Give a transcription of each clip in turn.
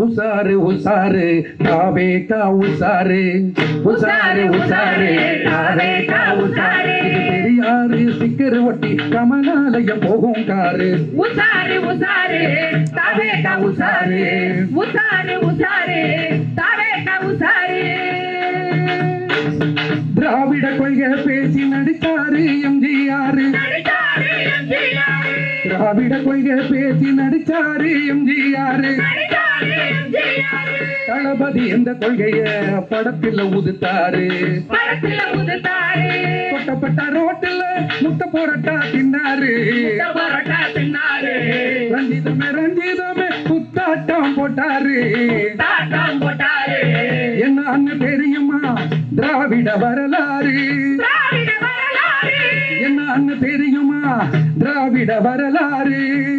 உசாரு உசாரு தாவேகா உசாரு. உசாரு உசாரு தாவேகா உசாரு. பெரியாறு சிக்கர் ஒட்டி கமலாலயம் போகும் காரு. உசாரு உசாரு தவேக உசாரு. உசாரு உசாரு தவேக உசாரு. திராவிட கொள்கை பேசி நடித்தாரு எம்ஜிஆர். திராவிட கொள்கை பேசி நடிச்சாரு எம்ஜிஆர். தளபதி எந்த கொள்கைய படத்தில் உதுத்தாரு? கொட்டப்பட்ட ரோட்டில் முட்டை போரட்டா தின்னாரு? ரஞ்சிதமே ரஞ்சிதமே குத்தாட்டம் போட்டாரு. போட்டாரு. என்னன்னு தெரியுமா? திராவிட வரலாறு. திராவிட வரலாறு.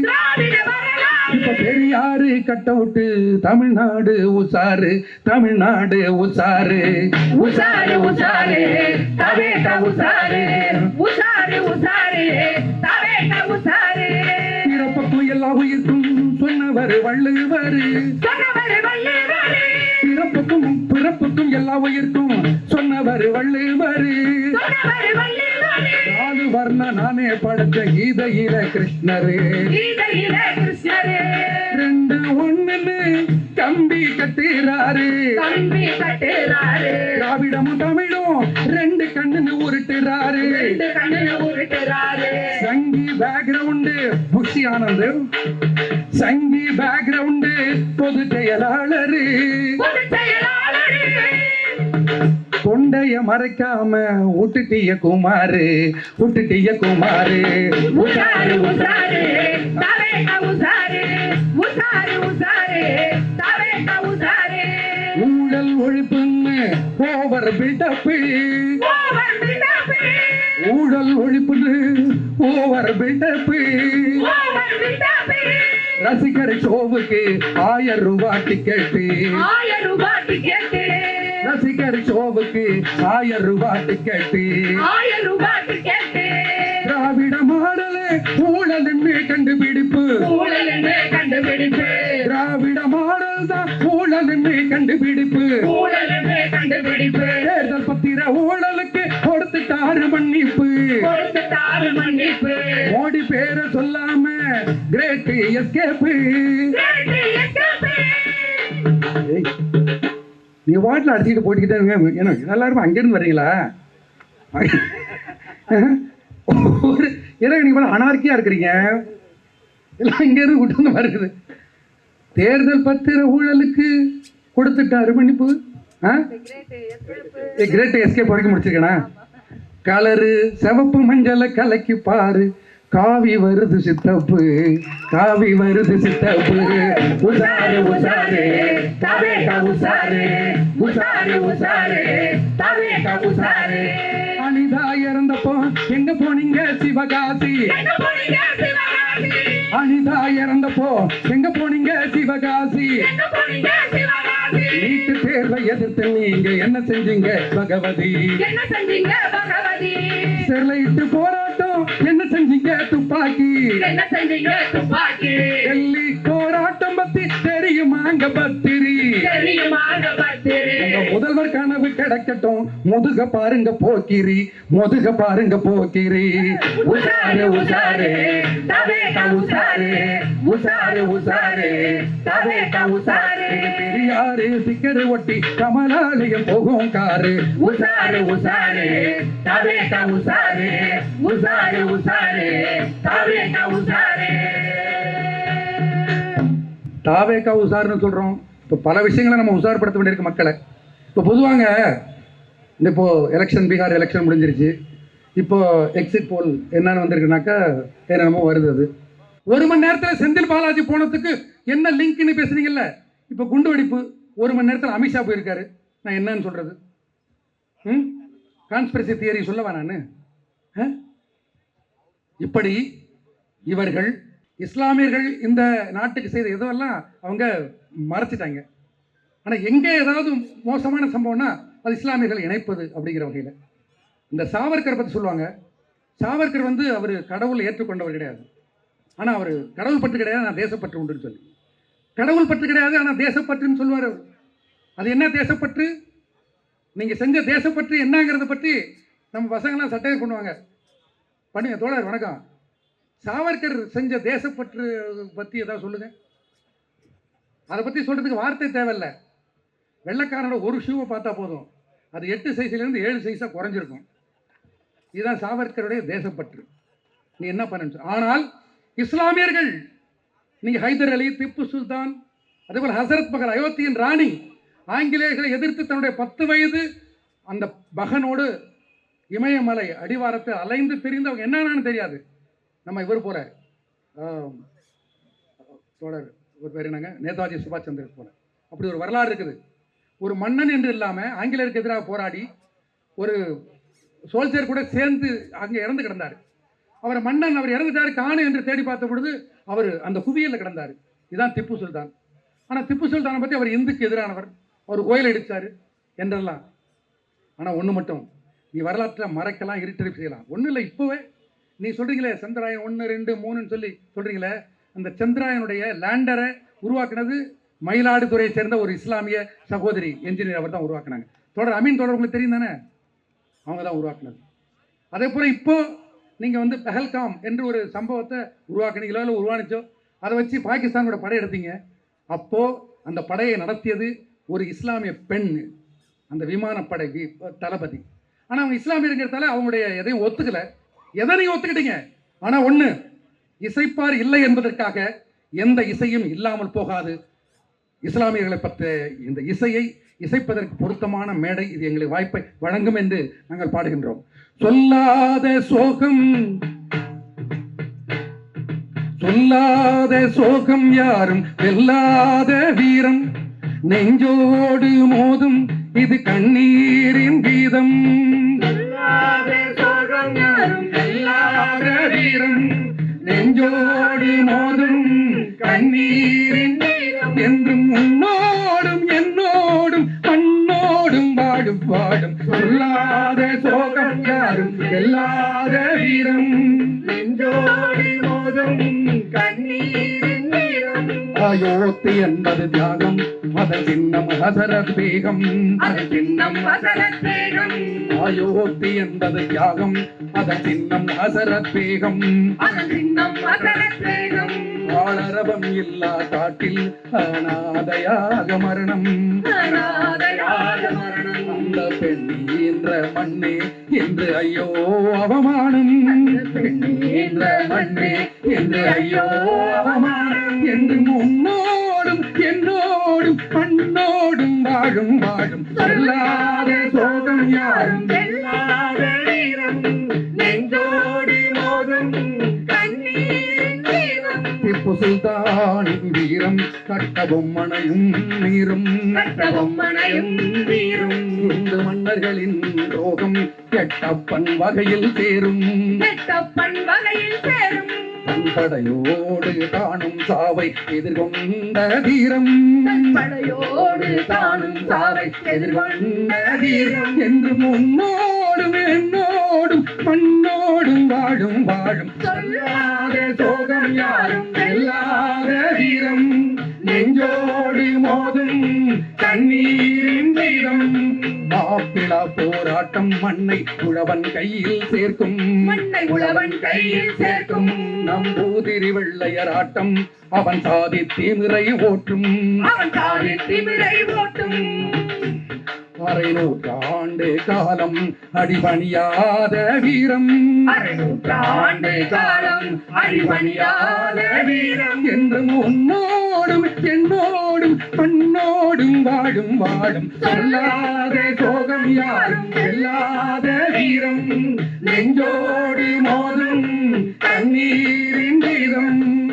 இப்ப பெரியாரு கட்ட விட்டு தமிழ்நாடு உசாரு தமிழ்நாடு உசாரு உசாரு உசாரு தவேக உசாரு உசாரு உசாரு தவேக உசாரு பிறப்புக்கும் எல்லா உயிர்க்கும் சொன்னவர் வள்ளுவர். சொன்னவர் வள்ளுவர். எல்லா உயிர்க்கும் சொன்னவர் வள்ளுவர். நாலு வர்ண நானே படைச்ச கீதையில கிருஷ்ணரு. ரெண்டு ஒண்ணுன்னு கம்பி கட்டுறாரு. திராவிடமும் தமிழும் ரெண்டு கண்ணுன்னு உருட்டுறாரு. சங்கி பேக்ரவுண்டு புஷி ஆனந்த். சங்கி பேக்ரவுண்டு பொது செயலாளரு. கொண்டைய மறைக்காம விட்டுட்டிய குமாரு விட்டுட்டிய குமாரு. உசாரு உசாரு தவேக உசாரு உசாரு உசாரு தவேக உசாரு ஊழல் ஒழிப்புன்னு ஓவர் பில்டப்பு. ஓவர் ஊழல் ஒழிப்புன்னு ஓவர் பில்டப்பு. ஓவர் பில்டப் ரசிகர் ஷோவுக்கு ஆயிரம் ரூபாய் டிக்கெட்டு. ஆயிரம் ரூபாய் டிக்கெட்டு. ரசிகர் ஷோவுக்கு ஆயிரம் ரூபாய் டிக்கெட்டு ஆயிரம் ரூபாய் டிக்கெட்டு திராவிட மாடலே ஊழலுன்னு கண்டுபிடிப்பு. ஊழலுன்னு கண்டுபிடிப்பு. திராவிட மாடல் தான் ஊழலுன்னு கண்டுபிடிப்பு. ஊழலுன்னு கண்டுபிடிப்பு. தேர்தல் பத்திர ஊழலுக்கு கொடுத்துட்டாரு மன்னிப்பு. கொடுத்துட்டாரு மன்னிப்பு. மோடி பேரை சொல்லாம கிரேட் எஸ்கேப்பு escape. நீ வாட்டில் அடிச்சுக்கிட்டு போட்டுக்கிட்டே இருங்க. ஏன்னா எல்லாருமே அங்கேருந்து வர்றீங்களா? ஒரு எனக்கு நீங்க அனார்க்கியாக இருக்கிறீங்க. எல்லாம் இங்கேருந்து விட்டு வந்து வருது. தேர்தல் பத்திர ஊழலுக்கு கொடுத்துட்டாரு மன்னிப்பு. ஆ? கிரேட் எஸ்கேப் வரைக்கும் முடிச்சிருக்கேனா? கலரு சிவப்பு மஞ்சளை கலக்கி பாரு. காவி வருது சித்தப்பு காவி வருது சித்தப்பு. உசாரு உசாரு உசாரு உசாரு உசாரு. தவேக உசாரு. அனிதா இறந்தப்போ எங்க போனீங்க சிவகாசி? அனிதா இறந்தப்போ எங்க போனீங்க சிவகாசி? நீட்டு தேர்வை எதிர்த்து நீங்க என்ன செஞ்சீங்க பகவதி? என்ன செஞ்சீங்க பகவதி? ஸ்டெர்லைட் போராட்டம் என்ன செஞ்சீங்க துப்பாக்கி? என்ன செஞ்சீங்க துப்பாக்கி? டெல்லி போராட்டம் பத்தி தெரியுமாங்க பத்திரி? தெரியுமாக பத்திரி? முதல்வர் கனவு கிடைக்கட்டும் முதுக பாருங்க போக்கிரி முதுக பாருங்க போக்கிரி. உசாரு உசாரு தவேக உசாரு உசாரு உசாரு தவேக உசாரு பெரியாரு சிக்கரு ஒட்டி கமலாலயம் போகும் காரு. உசாரு உசாரு TVK usare, usare, usare, TVK usare. தாவேக்கா உசார்னு சொல்கிறோம் இப்போ பல விஷயங்களை நம்ம உசார்படுத்த வேண்டியிருக்கு மக்களை. இப்போ பொதுவாங்க இந்த இப்போது எலெக்ஷன் பீகார் எலெக்ஷன் முடிஞ்சிருச்சு. இப்போது எக்ஸிட் போல் என்னன்னு வந்திருக்குனாக்கா என்னென்னமோ வருது அது. ஒரு மணி நேரத்தில் செந்தில் பாலாஜி போனதுக்கு என்ன லிங்க்னு பேசுனீங்கல்ல? இப்போ குண்டு வெடிப்பு ஒரு மணி நேரத்தில் அமித்ஷா போயிருக்காரு. நான் என்னன்னு சொல்கிறது ம்? கான்ஸ்பிரசி தியரி சொல்லவா நான்? இப்படி இவர்கள் இஸ்லாமியர்கள் இந்த நாட்டுக்கு செய்த எதுவெல்லாம் அவங்க மறைச்சிட்டாங்க. ஆனால் எங்கே ஏதாவது மோசமான சம்பவம்னா அது இஸ்லாமியர்கள் இணைப்பது அப்படிங்கிற வகையில். இந்த சாவர்கர் பற்றி சொல்லுவாங்க. சாவர்கர் வந்து அவர் கடவுளை ஏற்றுக்கொண்டவர் கிடையாது. ஆனால் அவர் கடவுள் பற்று கிடையாது நான் தேசப்பற்று உண்டுன்னு சொல்லி. கடவுள் பற்று கிடையாது ஆனால் தேசப்பற்றுன்னு சொல்லுவார். அவர் அது என்ன தேசப்பற்று நீங்கள் செஞ்ச தேசப்பற்று என்னங்கிறத பற்றி நம்ம பசங்களாம் சட்டையை பண்ணுவாங்க பண்ணுங்க தோழர் வணக்கம். சாவர்கர் செஞ்ச தேசப்பற்று பற்றி ஏதாவது சொல்லுங்கள் அதை பற்றி சொல்கிறதுக்கு வார்த்தை தேவையில்ல. வெள்ளைக்காரனோட ஒரு ஷூவை பார்த்தா போதும். அது எட்டு சைஸ்லேருந்து ஏழு சைஸாக குறைஞ்சிருக்கும். இதுதான் சாவர்கருடைய தேசப்பற்று நீ என்ன பண்ண ஆனால் இஸ்லாமியர்கள் நீங்கள் ஹைதர் அலி திப்பு சுல்தான் அதேபோல் ஹசரத் மகர் அயோத்தியின் ராணி ஆங்கிலேயர்களை எதிர்த்து தன்னுடைய பத்து வயது அந்த மகனோடு இமயமலை அடிவாரத்தை அலைந்து தெரிந்தவங்க அவங்க என்னன்னு தெரியாது. நம்ம இவர் போல தோழர் ஒரு பேர் என்னங்க? நேதாஜி சுபாஷ் சந்திர போல. அப்படி ஒரு வரலாறு இருக்குது. ஒரு மன்னன் என்று இல்லாமல் ஆங்கிலேயருக்கு எதிராக போராடி ஒரு சோல்ஜர் கூட சேர்ந்து அங்கே இறந்து கிடந்தார். அவர் மன்னன் அவர் இறந்துட்டார் காணு என்று தேடி பார்த்த பொழுது அவர் அந்த குவியலில் கிடந்தார். இதுதான் திப்பு சுல்தான். ஆனால் திப்பு சுல்தானை பற்றி அவர் இந்துக்கு எதிரானவர். அவர் கோயில் எடுத்தார் என்றெல்லாம். ஆனால் ஒன்று மட்டும் நீ வரலாற்றை மறைக்கலாம் இருட்டடி செய்யலாம். ஒன்றும் இல்லை இப்போவே நீ சொல்கிறீங்களே சந்திராயன் ஒன்று ரெண்டு மூணுன்னு சொல்லி சொல்கிறீங்களே அந்த சந்திராயனுடைய லேண்டரை உருவாக்குனது மயிலாடுதுறையை சேர்ந்த ஒரு இஸ்லாமிய சகோதரி என்ஜினியர் அவர் தான் உருவாக்குனாங்க. தொடர் அமீன் தொடர் உங்களுக்கு தெரியும் தானே? அவங்க தான் உருவாக்குனது. அதே போல் இப்போ நீங்கள் வந்து பெஹல்காம் என்று ஒரு சம்பவத்தை உருவாக்குனீங்களோ இல்லை உருவானிச்சோ அதை வச்சு பாகிஸ்தானோட படை எடுத்தீங்க அப்போது அந்த படையை நடத்தியது ஒரு இஸ்லாமிய பெண் அந்த விமானப்படை வி- தளபதி ஆனால் அவங்க இஸ்லாமியருங்கிறதால அவங்களுடைய எதையும் ஒத்துக்கல. எதை நீங்கள் ஒத்துக்கிட்டீங்க? ஆனால் ஒன்று இசைப்பார் இல்லை என்பதற்காக எந்த இசையும் இல்லாமல் போகாது. இஸ்லாமியர்களை பற்ற இந்த இசையை இசைப்பதற்கு பொருத்தமான மேடை இது எங்களுக்கு வாய்ப்பை வழங்கும் என்று நாங்கள் பாடுகின்றோம். சொல்லாத சோகம் சொல்லாத சோகம் யாரும் வெல்லாத வீரம். நெஞ்சோடு மோதும் இது கண்ணீரின் கீதம் சொல்லாத சோகம் யாரும் வெல்லாத வீரம் நெஞ்சோடு மோதும் கண்ணீரின் வீரம். என்றும் உன்னோடும் என்னோடும் கண்ணோடும் வாடும் வாடும் சொல்லாத சோகம் யாரும் வெல்லாத வீரம் அதன் சின்னம் ஹசரத் பேகம் அது சின்னம் வசனத் வேகம் அயோத்தி என்பது தியாகம். அதன் சின்னம் ஹசரத் பேகம் அது சின்னம் வசனத் வேகம் ஆளரவம் இல்லா காட்டில் அநாதையாக மரணம். அநாதையாக மரணம். அந்த பெண் என்ற மண்ணே என்று ஐயோ அவமானம். பெண் என்ற மண்ணே என்று ஐயோ அவமானம். என்று முன்னோடும் மண்ணோடும் வாழும் சொல்லாத சோகம் யாரும் வெல்லாத வீரம். நெஞ்சோடி மோதும் திப்பு சுல்தானின் வீரம் கட்ட பொம்மனையும் நீரும் கட்ட பொம்மனையும் வீரும். இந்து மன்னர்களின் ரோகம் எட்டப்பன் வகையில் சேரும். நெட்டப்பன் வகையில் சேரும். படையோடு காணும் சாவை எதிர்கொண்ட தீரம் படையோடு தானும் சாவை எதிர்கொண்ட வீரம். என்று முன்னோடும் என்னோடும் மண்ணோடும் வாழும் வாழும் சொல்லாத சோகம் யாரும் வெல்லாத வீரம். நெஞ்சோடு மோதும் கண்ணீரின் வீரம் மாப்பிளா போராட்டம் மண்ணை உழவன் கையில் சேர்க்கும். மண்ணை உழவன் கையில் சேர்க்கும். நம்பூதிரி வெள்ளையராட்டம் அவன் சாதி திமிரை ஓட்டும். அவன் தானே திமிரை ஓட்டும். அரை நூற்றாண்டு காலம் அடிபணியாத வீரம். அரை நூற்றாண்டு காலம் அடிபணியாத வீரம். என்றும் உன்னோடும் என்னோடும் வாழும் வாழும். சொல்லாத சோகம் யாரும் வெல்லாத வீரம். நெஞ்சோடு மோதும் கண்ணீரின் வீரம்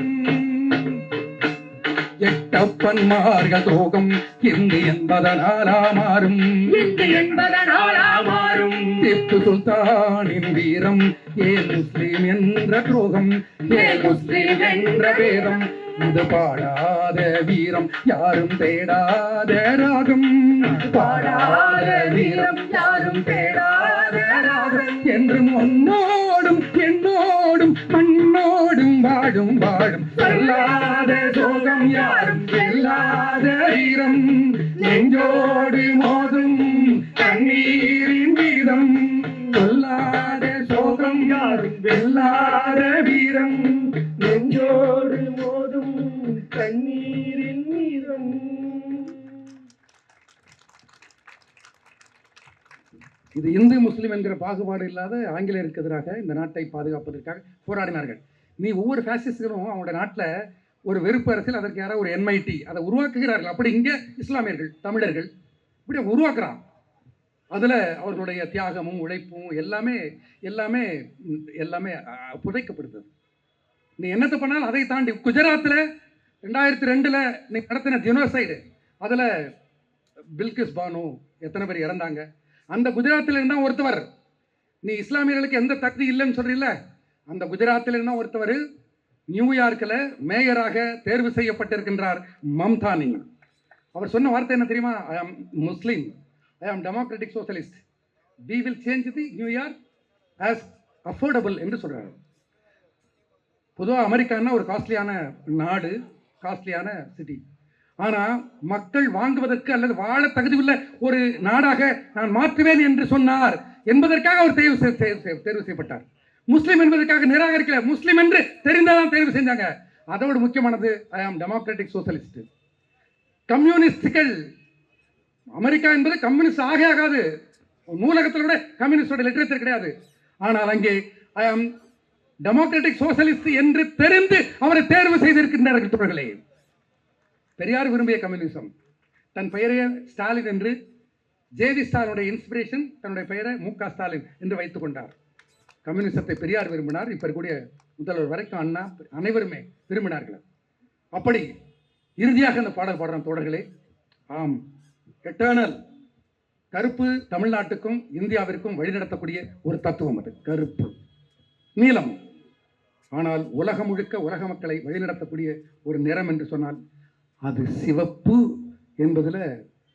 எட்டப்பன்மார்கள் தோகம் இந்து என்பதனாலா மாறும். இந்து என்பதனாலா மாறும். திப்பு சுல்தானின் வீரம். ஏன் முஸ்லீம் என்ற துரோகம். ஏன் முஸ்லீம் என்ற வேதம். இது பாடாத வீரம் யாரும் தேடாத ராகம். பாடாத வீரம் யாரும் தேடாத ராகம். என்றும் உன்னோடும் என்னோடும் மண்ணோடும் வாழும் வாழும். சொல்லாத சோகம் யாரும் வெல்லாத வீரம். நெஞ்சோடு இது இந்து முஸ்லீம் என்கிற பாகுபாடு இல்லாத ஆங்கிலேயருக்கு எதிராக இந்த நாட்டை பாதுகாப்பதற்காக போராடினார்கள். நீ ஒவ்வொரு ஃபேசிஸ்டுகளும் அவங்களோட நாட்டில் ஒரு வெறுப்பு அரசியல் அதற்கு யாராவது ஒரு என்ஐடி அதை உருவாக்குகிறார்கள். அப்படி இங்கே இஸ்லாமியர்கள் தமிழர்கள் இப்படி உருவாக்குறான் அதில் அவர்களுடைய தியாகமும் உழைப்பும் எல்லாமே எல்லாமே எல்லாமே புதைக்கப்படுது நீ என்னத்தை பண்ணாலும் அதை தாண்டி குஜராத்தில் ரெண்டாயிரத்தி ரெண்டில் நீ நடத்தின ஜெனோசைடு அதில் பில்கிஸ் பானு எத்தனை பேர் இறந்தாங்க? அந்த குஜராத்தில் இருந்தால் ஒருத்தவர். நீ இஸ்லாமியர்களுக்கு எந்த தகுதி இல்லைன்னு சொல்றீல்ல? அந்த குஜராத்தில் இருந்தால் ஒருத்தவர் நியூயார்க்கில் மேயராக தேர்வு செய்யப்பட்டிருக்கின்றார் மம்தானி. அவர் சொன்ன வார்த்தை என்ன தெரியுமா? ஐ am Muslim I am democratic socialist we will change the New York as affordable என்று சொல்கிறார் பொதுவாக அமெரிக்கான்னா ஒரு காஸ்ட்லியான நாடு காஸ்ட்லியான சிட்டி ஆனால் மக்கள் வாங்குவதற்கு அல்லது வாழ தகுதியுள்ள ஒரு நாடாக நான் மாற்றுவேன் என்று சொன்னார் என்பதற்காக அவர் தேர்வு தேர்வு செய்- தேர்வு செய்யப்பட்டார். முஸ்லீம் என்பதற்காக நிராகரிக்கல. முஸ்லீம் என்று தெரிந்தால்தான் தேர்வு செஞ்சாங்க. அதோடு முக்கியமானது ஐ ஆம் டெமோக்ராட்டிக் சோசியலிஸ்ட் கம்யூனிஸ்டுகள் அமெரிக்கா என்பது கம்யூனிஸ்ட் ஆக ஆகாது. நூலகத்தில் கூட கம்யூனிஸ்டோட லிட்டரேச்சர் கிடையாது. ஆனால் அங்கே ஐ ஆம் டெமோக்ராட்டிக் சோஷலிஸ்ட் என்று தெரிந்து அவரை தேர்வு செய்திருக்கின்றார்கள் தோழர்களே. பெரியார் விரும்பிய கம்யூனிசம். தன் பெயரே ஸ்டாலின் என்று ஜேவி ஸ்டாலினுடைய இன்ஸ்பிரேஷன் தன்னுடைய பெயரை மு க ஸ்டாலின் என்று வைத்துக் கொண்டார். கம்யூனிசத்தை பெரியார் விரும்பினார். இப்போ இருக்கக்கூடிய முதல்வர் வரைக்கும் அண்ணா அனைவருமே விரும்பினார்கள். அப்படி இறுதியாக இந்த பாடல் பாடுற தோழர்களே. ஆம் எட்டர்னல் கருப்பு தமிழ்நாட்டுக்கும் இந்தியாவிற்கும் வழிநடத்தக்கூடிய ஒரு தத்துவம் அது கருப்பு. நீளம். ஆனால் உலகம் முழுக்க உலக மக்களை வழிநடத்தக்கூடிய ஒரு நிறம் என்று சொன்னால் அது சிவப்பு என்பதில்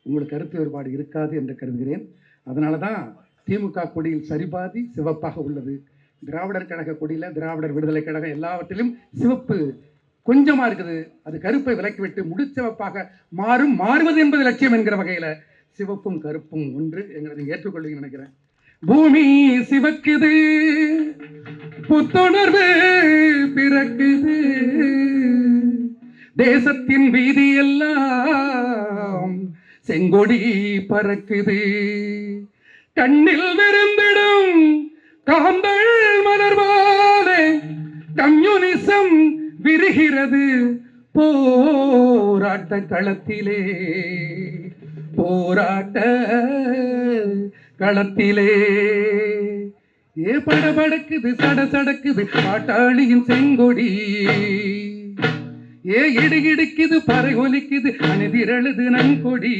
உங்களுக்கு கருத்து வேறுபாடு இருக்காது என்று கருதுகிறேன். அதனால தான் திமுக கொடியில் சரிபாதி சிவப்பாக உள்ளது. திராவிடர் கழக கொடியில் திராவிடர் விடுதலை கழகம் எல்லாவற்றிலும் சிவப்பு கொஞ்சமாக இருக்குது. அது கருப்பை விலக்கிவிட்டு முடிச்சிவப்பாக மாறும் மாறுவது என்பது லட்சியம் என்கிற வகையில் சிவப்பும் கருப்பும் ஒன்று எங்களை நீங்கள் நினைக்கிறேன். பூமி சிவக்குது புத்துணர்வு பிறக்குது. தேசத்தின் வீதி எல்லாம் செங்கொடி பறக்குது. கண்ணில் விரும்பிடும் காந்தள் மலர்வாலே கம்யூனிசம் விரிகிறது. போராட்ட களத்திலே போராட்ட களத்திலே. ஏ படபடக்குது சட சடக்குது பாட்டாளியின் செங்கொடி. ஏ இடு இடுக்குது பறை ஒலிக்குது அணிதிரழுது நன்கொடி.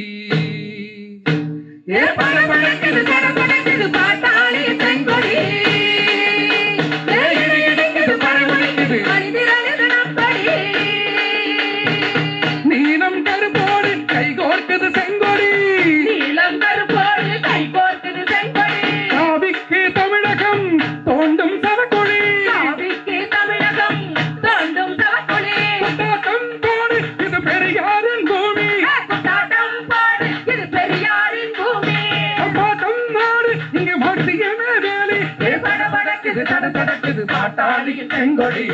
ஏ படபடக்குது சட நாடு இங்கு மாற்றியமே வேலி ஏ படபடக்குது சட சடக்குது செங்கொடி.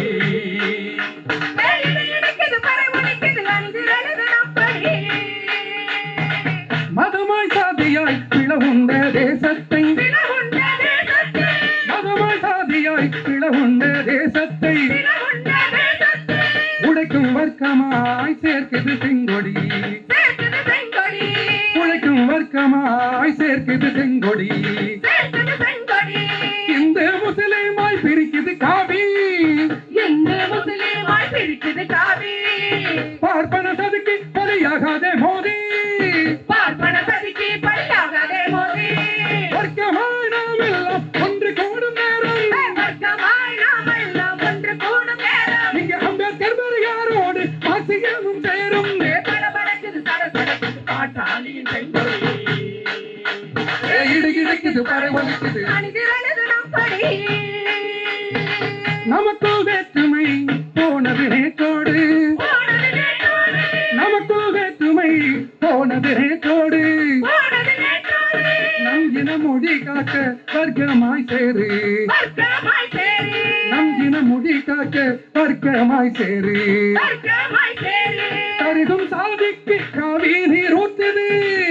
வர்க்கமாய் சேரு கருகும் சாதிக்கு காவி நீர் ஊத்துது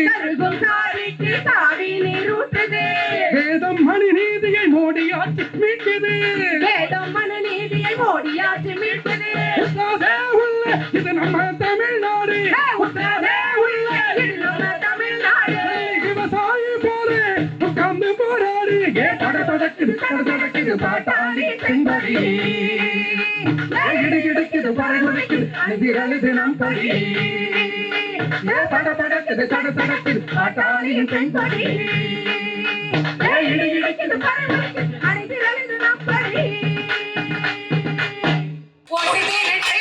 கருகும் சாதிக்கு சாவி நீரூட்டுது வேதம் மணி நீதியை மோடி ஆட்சி மீட்குது வேதம் மன நீதியை மோடியாச்சு உத்தாதே உள்ள இது நம்ம தமிழ்நாடு. உத்தரவே உள்ள இது நம்ம தமிழ்நாடு. விவசாயி போல உட்கார்ந்து போராடு. ஏ தட தடக்குது தட தடக்குது பாட்டாளி செம்படி. இடி கிடைக்குது பறை குடிக்குது நம் படி ஏ தட தடக்குது தட தடக்குது பாட்டாளியின் பெண் இடி இடிக்குது, பரவலிக்குது, அடிது அழுது நம் படி. ஓட்டு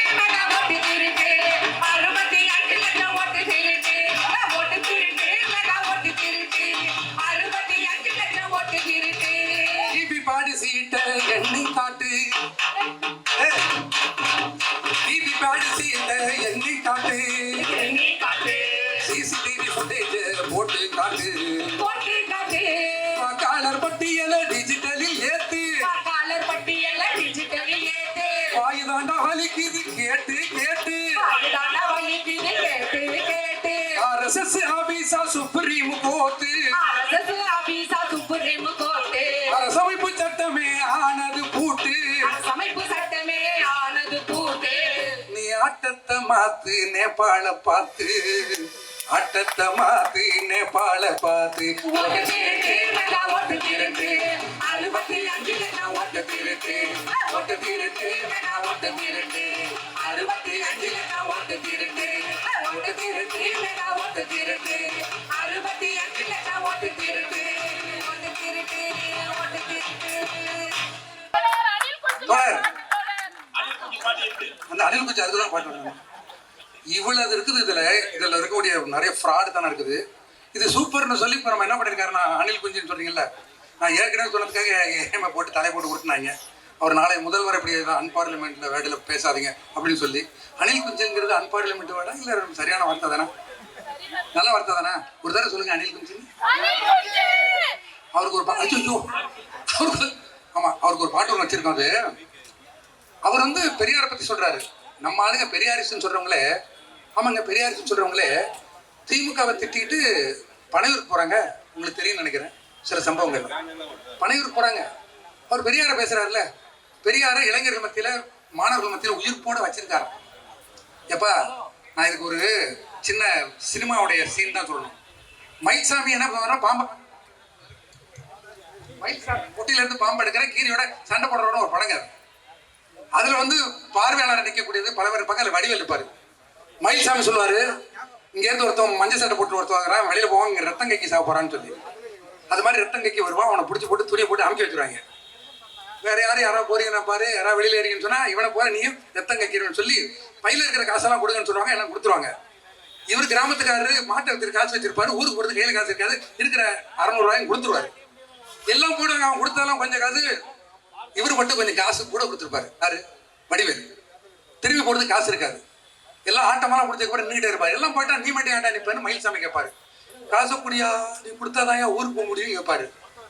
போட்டு காட்டு போட்டு காட்டு. வாக்காளர் பட்டியல டிஜிட்டலில் ஏத்து வாக்காளர் பட்டியல்ல டிஜிட்டலில் ஏத்து. வாயுதாண்டா வலிக்குது கேட்டு கேட்டு அதுதாண்டா வலிக்குது கேட்டு கேட்டு. ஆர்எஸ்எஸ் ஆபீஸா சுப்ரீம் கோர்ட்டு RSS ஆபீஸா சுப்ரீம் கோர்ட்டு. அரசமைப்பு சட்டமே ஆனது பூட்டு அரசமைப்பு சட்டமே ஆனது பூட்டு நீ ஆட்டத்தை மாத்து நேபாள பார்த்து ஆட்டத்தை மாத்து நேபாள பார்த்து. அறுபத்தி அஞ்சு லட்சம் ஓட்டு திருட்டு. ஓட்டு திருட்டு, மெகா ஓட்டு திருட்டு. அறுபத்தி அஞ்சு லட்சம் ஓட்டு திருட்டு. ஓட்டு திருட்டு, மெகா ஓட்டு திருட்டு. அறுபத்தி அஞ்சு லட்சம் ஓட்டு திருட்டு. ஓட்டு திருட்டு, ஓட்டு திருட்டு. தொடர். அந்த அனில் குச்சி அதுதான் பாட்டு வரணும். இவ்வளவு இருக்குது இதுல. இதுல இருக்கக்கூடிய நிறைய ஃப்ராடு தானே இருக்குது. இது சூப்பர்னு சொல்லி இப்போ நம்ம என்ன பண்ணிருக்காருன்னா அனில் குஞ்சுன்னு சொல்றீங்கல்ல? நான் ஏற்கனவே சொன்னதுக்காக ஏமா போட்டு தலை போட்டு உருட்டினாங்க. அவர் நாளை முதல்வர் இப்படி அன்பார்லிமெண்ட்ல வேர்டில் பேசாதீங்க அப்படின்னு சொல்லி. அனில் குஞ்சுங்கிறது அன்பார்லிமெண்ட் வேர்டா இல்லை சரியான வார்த்தை தானே? நல்ல வார்த்தை தானே? ஒரு தடவை சொல்லுங்க அனில் குஞ்சு! அவருக்கு ஒரு ஐயோ அவருக்கு ஆமா அவருக்கு ஒரு பாட்டு ஒன்று வச்சிருக்கோம் அது அவர் வந்து பெரியாரை பத்தி சொல்றாரு. நம்ம ஆளுங்க பெரியாரிசன் சொல்றவங்களே ஆமாங்க பெரியாருக்கு சொல்றவங்களே திமுகவை திட்டிட்டு பனையூர் போறாங்க உங்களுக்கு தெரியும்னு நினைக்கிறேன் சில சம்பவங்கள் பனையூர் போறாங்க. அவர் பெரியாரை பேசுறாருல பெரியாரை இளைஞர்கள் மத்தியில மாணவர்கள் மத்தியில உயிர்ப்போட வச்சிருக்காரு எப்பா நான் இதுக்கு ஒரு சின்ன சினிமாவுடைய சீன் தான் சொல்லணும். மயில்சாமி என்ன பண்ணுவாரா பாம்பை மயில்சாமி இருந்து பாம்பு எடுக்கிற கீரியோட சண்டை போடுறோட ஒரு படங்க அதில் அதுல வந்து பார்வையாளர் நிற்கக்கூடியது பல பேர் பக்கம் அதுல இருப்பாரு. மயில்சாமி சொல்லுவார் இங்கேருந்து ஒருத்தன் மஞ்சள் சட்டை போட்டு ஒருத்தன் வாங்குறான் வெளியில் போவாங்க இங்கே ரத்தம் கைக்கு சாக போகிறான்னு சொல்லி. அது மாதிரி ரத்தம் கைக்கு வருவான் அவனை பிடிச்சி போட்டு துணியை போட்டு அமுக்கி வச்சுருவாங்க. வேற யாரும் யாராவது போறீங்கன்னா பாரு யாராவது வெளியில ஏறீங்கன்னு சொன்னால் இவனை போற நீயும் ரத்தம் கைக்கிறேன்னு சொல்லி பையில இருக்கிற காசெல்லாம் கொடுங்கன்னு சொல்லுவாங்க எல்லாம் கொடுத்துருவாங்க. இவர் கிராமத்துக்காரரு மாட்டை வச்சிரு காசு வச்சிருப்பாரு ஊருக்கு போகிறது கையில் காசு இருக்காது இருக்கிற அறநூறுவாயும் கொடுத்துருவாரு. எல்லாம் போடுவாங்க அவன் கொடுத்தாலும் கொஞ்சம் காசு இவர் மட்டும் கொஞ்சம் காசு கூட கொடுத்துருப்பாரு. யாரு? வடிவேல். திரும்பி போடுறது காசு இருக்காது. எல்லாம் ஆட்டமெல்லாம் கொடுத்ததுக்கு அப்புறம் நீட்டே இருப்பாரு. எல்லாம் போயிட்டா நீ மட்டும் ஆட்டா நிப்பாரு மயில்சாமி கேட்பாரு. காசு குடியா நீ கொடுத்தாதான் ஏன் ஊருக்கு போக முடியும் கேட்பாரு.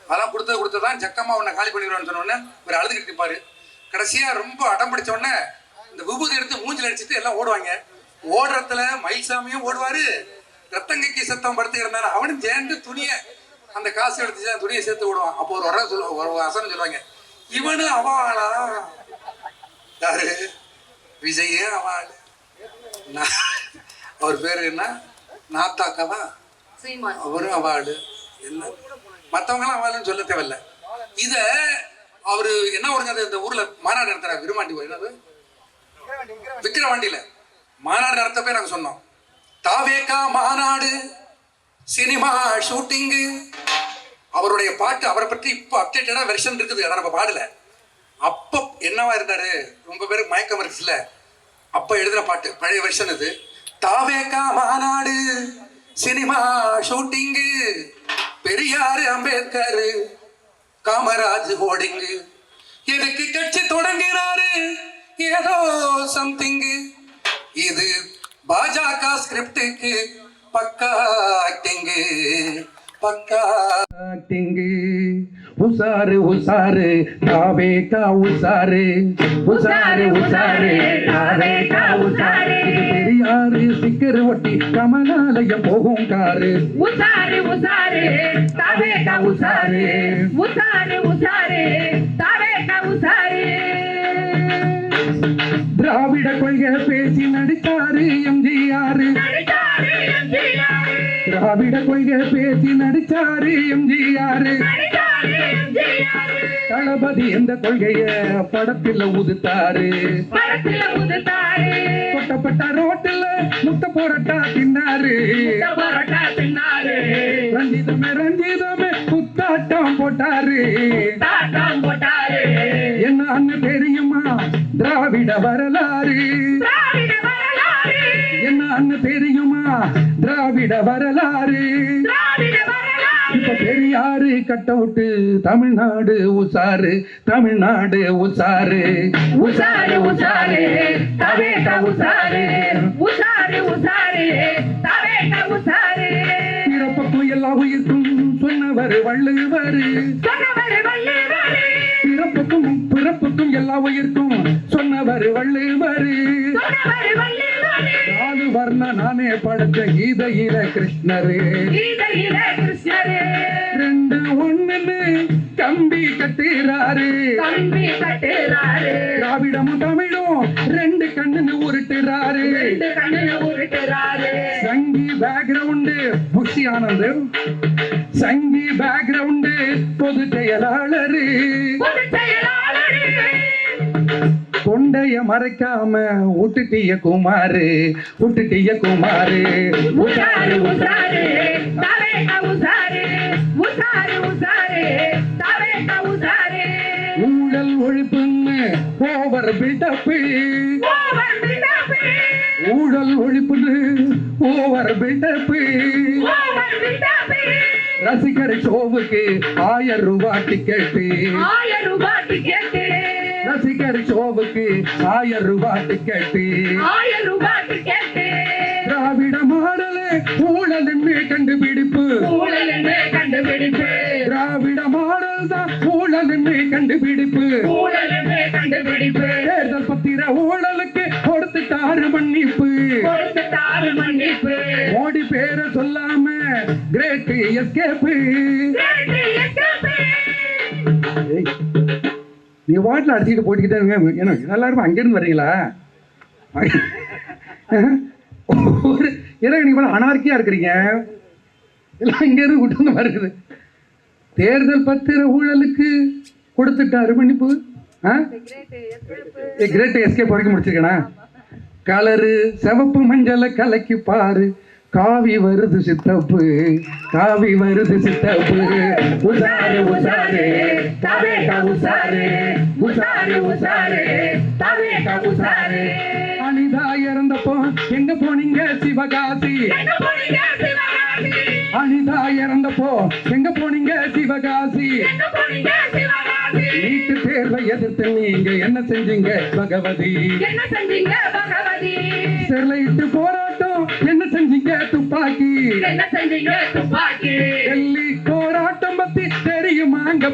அதெல்லாம் கொடுத்தது கொடுத்ததான் ஜக்கமா உன்னை காலி பண்ணிடுவான்னு சொன்னோடனே இவர் அழுதுகிட்டு இருப்பாரு. கடைசியா ரொம்ப அடம் பிடிச்ச உடனே இந்த விபூதி எடுத்து மூஞ்சில் அடிச்சுட்டு எல்லாம் ஓடுவாங்க. ஓடுறதுல மயில்சாமியும் ஓடுவாரு. ரத்தங்கைக்கு சத்தம் படுத்து இருந்தாரு அவனும் சேர்ந்து துணியை அந்த காசு எடுத்து துணியை சேர்த்து விடுவான் அப்போ ஒரு வர சொல்ல ஒரு அசனம் சொல்லுவாங்க இவனு அவாளா? யாரு? விஜயே அவாளு. நான் அவர் பேர் என்ன? நாத்தாக்காவா? அவரும் அவார்டு. என்ன? மற்றவங்களாம் அவார்டுன்னு சொல்ல தேவையில்ல. இத அவரு என்ன ஒரு இந்த ஊர்ல மாநாடு நடத்துறாரு? விருமாண்டி கோயில் என்னது விக்கிரவாண்டியில. மாநாடு நடத்தப்பே நாங்க சொன்னோம். தாவேக்கா மாநாடு சினிமா ஷூட்டிங்கு. அவருடைய பாட்டு அவரை பற்றி இப்போ அப்டேட்டடா வெர்ஷன் இருக்குது. அதை நம்ம பாடல. அப்போ என்னவா இருந்தாரு? ரொம்ப பேருக்கு மயக்கம் இருக்குல்ல. அப்ப எழுதின பாட்டு பழைய வெர்ஷன் இது. தாவேக்கா மாநாடு cinema shooting Periyar Ambedkar Kamaraj hoarding எதுக்கு கட்சி தொடங்கினாரு ஏதோ சம்திங்கு இது பாஜக ஸ்கிரிப்டுக்கு பக்கா ஆக்டிங்கு பக்கா ஆக்டிங்கு உசாரு உசாரு தாவேக்கா உசாரு. உசாரு உசாரு தாவேக்கா உசாரு. இது பெரியாரு சிக்கர் ஒட்டி கமலாலயம் போகும் காரு. உசாரு உசாரு தாவேக்கா உசாரு. உசாரு உசாரு தாவேக்கா உசாரு. திராவிட கொள்கை பேசி நடித்தாரு எம்ஜிஆர். திராவிட கொள்கை பேசி நடிச்சாரு எம்ஜிஆர். தளபதி எந்த கொள்கைய படத்தில் உதுத்தாரு? கொட்டப்பட்ட ரோட்டில் முட்டை போரட்டா தின்னாரு? ரஞ்சிதமே ரஞ்சிதமே குத்தாட்டம் போட்டாரு. போட்டாரு. என்னன்னு தெரியுமா? திராவிட வரலாறு. வரலாறு. என்னன்னு தெரியுமா? திராவிட வரலாறு. பெரியாரு கட்ட விட்டு தமிழ்நாடு உசாரு தமிழ்நாடு உசாரு உசாரு உசாரு தவேட்ட உசாரு உசாரு உசாரு தவேட்ட உசாரு பிறப்புக்கும் எல்லா உயிர்க்கும் சொன்னவர் வள்ளுவர். சொன்னவர் வள்ளுவர். பிறப்புக்கும் பிறப்புக்கும் எல்லா உயிர்க்கும் சொன்னவர் வள்ளுவர். சொன்னவர் வள்ளுவர். வர்ண நானே படைச்ச கீதையில கிருஷ்ணரு. கீதையில கிருஷ்ணரு. கம்பி கட்டுறாரு கம்பி கட்டுறாரு திராவிடமும் தமிழும் ரெண்டு கண்ணுன்னு உருட்டுறாரு. ரெண்டு கண்ணுல உருட்டுறாரு. சங்கி பேக்ரவுண்டு புஷி ஆனந்த். சங்கி பேக்ரவுண்டு பொது செயலாளரு. கொண்டைய மறைக்காம விட்டுட்டிய குமாரு. விட்டுட்டிய குமாரு. உசாரு உசாரு. உசாரு உசாரு ஓவர் பில்டப்பு. ஊழல் ஒழிப்புன்னு ஓவர் பில்டப்பு. ரசிகர் ஷோவுக்கு ஆயிரம் ரூபாய் டிக்கெட்டு. ஆயிரம் ரூபாய் டிக்கெட்டு. ரசிகர் ஷோவுக்கு ஆயிரம் ரூபாய் டிக்கெட்டு. ஆயிரம் ரூபாய் டிக்கெட்டு. திராவிட மாடலு கண்டுபிடிப்பு. ஊழலுன்னு கண்டுபிடிப்பு. திராவிட மாடல் தான் ஊழலுன்னு கண்டுபிடிப்பு. தேர்தல் பத்திர ஊழலுக்கு கொடுத்துட்டாரு மன்னிப்பு. கொடுத்துட்டாரு மன்னிப்பு. மோடி பேரை சொல்லாம கிரேட் எஸ்கேப்பு. நீ வாட்டில் அடிச்சுட்டு போட்டுக்கிட்டே என்ன எல்லாரும் அங்கேருந்து வர்றீங்களா? ஒரு எனக்கு நீங்க போல அனார்க்கியா இருக்கிறீங்க? எல்லாம் இங்கேருந்து விட்டு வந்து வருது தேர்தல் பத்திர ஊழலுக்கு கொடுத்துட்டாரு மன்னிப்பு. கிரேட் எஸ்கேப் வரைக்கும் முடிச்சிருக்கேனா? கலரு சிவப்பு மஞ்சளை கலக்கி பாரு. காவி வருது சித்தப்பு காவி வருது சித்தப்பு. உசாரு உசாரு தவேட்ட உசாரு உசாரு உசாரு தவேட்ட உசாரு எங்க போனீங்க சிவகாசி? அனிதா இறந்தப்போ எங்க போனீங்க சிவகாசி? எங்க போனீங்க சிவகாசி? நீட்டு தேர்வை எதிர்த்து நீங்க என்ன செஞ்சீங்க பகவதி? ஸ்டெர்லைட் போராட்டம். என்ன செஞ்சீங்க துப்பாக்கி? என்ன செஞ்சீங்க துப்பாக்கி? டெல்லி போராட்டம் பத்தி தெரியுமாங்க உங்க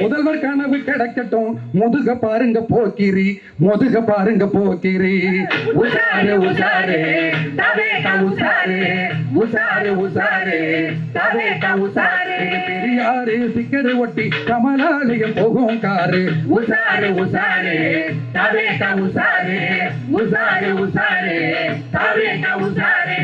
முதல்வர் கனவு கிடைக்கட்டும். முதுக பாருங்க போக்கிரி. முதுக பாருங்க போக்கிரி. உசாரு உசாரு தவேட்ட உசாரு உசாரு உசாரு தவேட்ட உசாரு இது பெரியாரு சிக்கரு ஒட்டி கமலாலயம் போகும் காரு. உசாரு உசாரு தவேட்ட உசாரு உசாரு உசாரு தவேட்ட உசாரு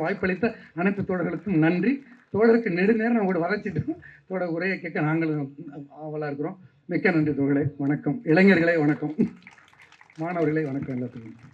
வாய்ப்பளித்த அனைத்து தோழர்களுக்கும் நன்றி. தோழருக்கு நெடுநேரம் நான் கூட வளர்ச்சிட்டு தோட உரையை கேட்க நாங்களும் ஆவலாக இருக்கிறோம். மிக்க நன்றி தோழர்களே. வணக்கம். இளைஞர்களே வணக்கம். மாணவர்களே வணக்கம் எல்லாத்துக்கும்.